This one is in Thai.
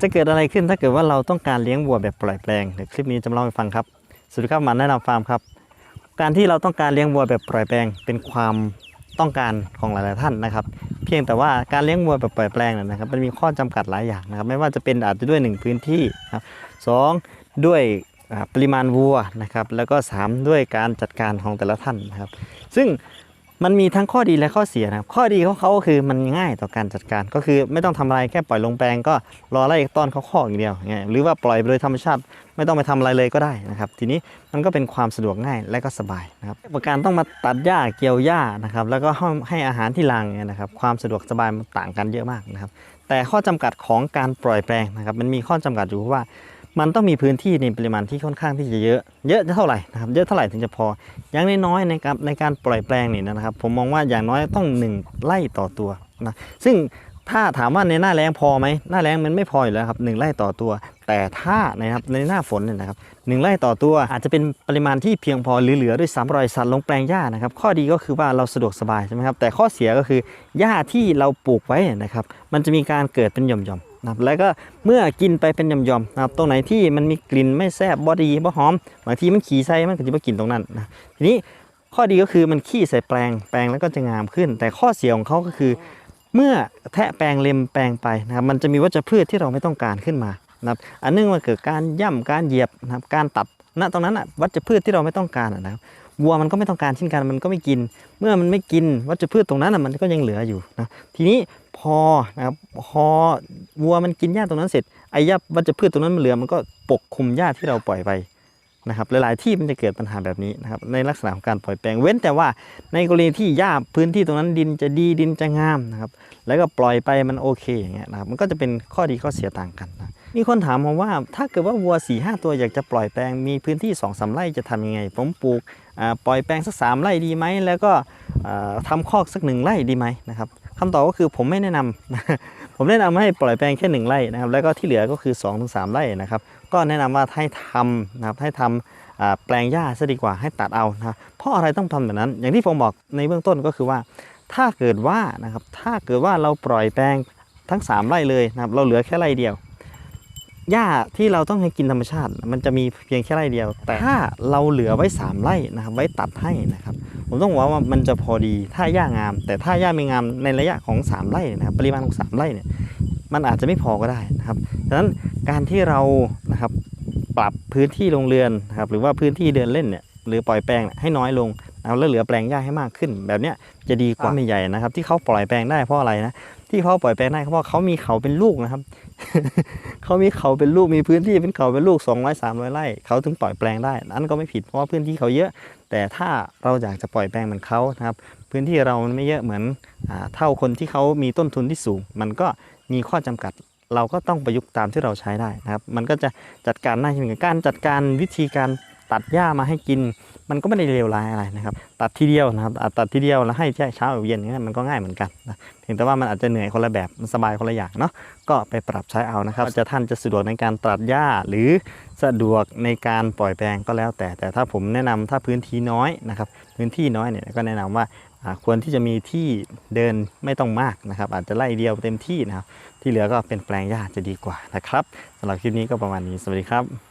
จะเกิดอะไรขึ้นถ้าเกิดว่าเราต้องการเลี้ยงวัวแบบปล่อยแปลงเดี๋ยวคลิปนี้จะมาเล่าให้ฟังครับสวัสดีครับหมันแนะนำฟาร์มครับ การที่เราต้องการเลี้ยงวัวแบบปล่อยแปลงเป็นความต้องการของหลาย ๆ ท่านนะครับ เพียงแต่ว่าการเลี้ยงวัวแบบปล่อยแปลงนยนะครับมันมีข้อจำกัดหลายอย่างนะครับ ไม่ว่าจะเป็นอาจจะด้วยหนึ่งพื้นที่ครับสองด้วยปริมาณวัวนะครับแล้วก็สามด้วยการจัดการของแต่ละท่านนะครับ ซึ่ง มันมีทั้งข้อดีและข้อเสียนะครับ ข้อดีของเขาก็คือมันง่ายต่อการจัดการ ก็คือไม่ต้องทำอะไรแค่ปล่อยลงแปลงก็รอไล่ต้อนเขาข้ออย่างเดียวอย่างหรือว่าปล่อยโดยธรรมชาติไม่ต้องไปทำอะไรเลยก็ได้นะครับ ทีนี้มันก็เป็นความสะดวกง่ายและก็สบายนะครับประการต้องมาตัดหญ้าเกี่ยวหญ้านะครับ แล้วก็ให้อาหารที่รังเนี่ยนะครับ ความสะดวกสบายมันต่างกันเยอะมากนะครับ แต่ข้อจำกัดของการปล่อยแปลงนะครับ มันมีข้อจำกัดอยู่เพราะว่า มันต้องมีพื้นที่ในปริมาณที่ค่อนข้างที่จะเยอะ เยอะเท่าไหร่นะครับ เยอะเท่าไหร่ถึงจะพอ อย่างน้อยๆในการในการปล่อยแปลงนี่นะครับ ผมมองว่าอย่างน้อยต้องหนึ่งไร่ต่อตัวนะ ซึ่งถ้าถามว่าในหน้าแรงพอไหมหน้าแรงมันไม่พออยู่แล้วครับหนึ่งไร่ต่อตัว แต่ถ้านะครับในหน้าฝนเนี่ยนะครับหนึ่งไร่ต่อตัวอาจจะเป็นปริมาณที่เพียงพอหรือเหลือด้วยซ้ำรอยสัตว์ลงแปลงหญ้านะครับ ข้อดีก็คือว่าเราสะดวกสบายใช่ไหมครับแต่ข้อเสียก็คือหญ้าที่เราปลูกไว้นะครับ มันจะมีการเกิดเป็นหย่อม นะครับแล้วก็เมื่อกินไปเป็นหย่อมๆนะครับตรงไหนที่มันมีกลิ่นไม่แซ่บบอดีบ่หอมบางทีมันขี่ใส่มันก็จะไปกินตรงนั้นนะทีนี้ข้อดีก็คือมันขี้ใส่แปลงแปลงแล้วก็จะงามขึ้น แต่ข้อเสียของเขาก็คือ เมื่อแทะแปลงเล็มแปลงไปนะครับมันจะมีวัชพืชที่เราไม่ต้องการขึ้นมานะครับอันเนื่องมาเกิดการย่ำการเหยียบนะครับการตัดณตรงนั้นอะวัชพืชที่เราไม่ต้องการนะครับวัวมันก็ไม่ต้องการเช่นกันมันก็ไม่กิน เมื่อมันไม่กินวัชพืชตรงนั้นอะมันก็ยังเหลืออยู่นะทีนี้ พอนะครับพอวัวมันกินหญ้าตรงนั้นเสร็จไอ้หญ้าวัชพืชตรงนั้นมันเหลือมันก็ปกคลุมหญ้าที่เราปล่อยไปนะครับหลายๆที่มันจะเกิดปัญหาแบบนี้นะครับในลักษณะของการปล่อยแปลงเว้นแต่ว่าในกรณีที่หญ้าพื้นที่ตรงนั้นดินจะดีดินจะงามนะครับแล้วก็ปล่อยไปมันโอเคอย่างเงี้ยนะครับมันก็จะเป็นข้อดีข้อเสียต่างกันนะมีคนถามผมว่าถ้าเกิดว่าวัว4ี่ห้าตัวอยากจะปล่อยแปลงมีพื้นที่2อสาไร่จะทำยังไง ผมปลูกปล่อยแปลงสักสามไร่ดีไหมแล้วก็อ่าทำคอกสักหนึ่งไร่ดีไหมนะครับ คำตอบก็คือผมไม่แนะนำผมแนะนำให้ปล่อยแปลงแค่หนึ่งไร่นะครับ แล้วก็ที่เหลือก็คือ2อถึงสไร่นะครับ ก็แนะนำว่าให้ทำนะครับให้ทำอ่าแปลงหญ้าซะดีกว่าให้ตัดเอานะครับเพราะอะไรต้องทำแบบนั้น อย่างที่ผมบอกในเบื้องต้นก็คือว่า ถ้าเกิดว่านะครับถ้าเกิดว่าเราปล่อยแปลงทั้ง 3 ไร่เลยนะครับ เราเหลือแค่ไร่เดียวหญ้าที่เราต้องให้กินธรรมชาติ มันจะมีเพียงแค่ไร่เดียว แต่ถ้าเราเหลือไว้ 3 ไร่นะครับ ไว้ตัดให้นะครับ ผมต้องบอกว่ามันจะพอดีถ้าหญ้างาม แต่ถ้าหญ้าไม่งามในระยะของ 3 ไร่นะครับปริมาณของ 3 ไร่เนี่ยมันอาจจะไม่พอก็ได้นะครับดังนั้นการที่เรานะครับปรับพื้นที่โรงเรือนนะครับหรือว่าพื้นที่เดินเล่นเนี่ยหรือปล่อยแปลงเนี่ยให้น้อยลงเอาแล้วเหลือแปลงหญ้าให้มากขึ้น แบบเนี้ยจะดีกว่าไม่ใหญ่นะครับ ที่เขาปล่อยแปลงได้เพราะอะไรนะ ที่เขาปล่อยแปลงได้เพราะเขามีเขาเป็นลูกนะครับ เขามีเขาเป็นลูกมีพื้นที่เป็นเขาเป็นลูก 200 300ไร่เขาถึงปล่อยแปลงได้นั่นก็ไม่ผิดเพราะว่าพื้นที่เขาเยอะ แต่ถ้าเราอยากจะปล่อยแปลงเหมือนเขานะครับ พื้นที่เรามันไม่เยอะเหมือนเท่าคนที่เขามีต้นทุนที่สูง มันก็มีข้อจำกัดเราก็ต้องประยุกต์ตามที่เราใช้ได้นะครับ มันก็จะจัดการได้เช่นกันการจัดการวิธีการ ตัดหญ้ามาให้กิน มันก็ไม่ได้เลวร้ายอะไรนะครับ ตัดทีเดียวนะครับอะตัดทีเดียวแล้วให้แค่เช้าหรือเย็นอย่างนี้ยมันก็ง่ายเหมือนกันนะเพียงแต่ว่ามันอาจจะเหนื่อยคนละแบบมันสบายคนละอย่างเนาะก็ไปปรับใช้เอานะครับ จะท่านจะสะดวกในการตัดหญ้าหรือสะดวกในการปล่อยแปลงก็แล้วแต่ แต่ถ้าผมแนะนำถ้าพื้นที่น้อยนะครับพื้นที่น้อยเนี่ยก็แนะนำว่าอ่าควรที่จะมีที่เดินไม่ต้องมากนะครับ อาจจะไล่เดียวเต็มที่นะครับ ที่เหลือก็เป็นแปลงหญ้าจะดีกว่านะครับสำหรับคลิปนี้ก็ประมาณนี้สวัสดีครับ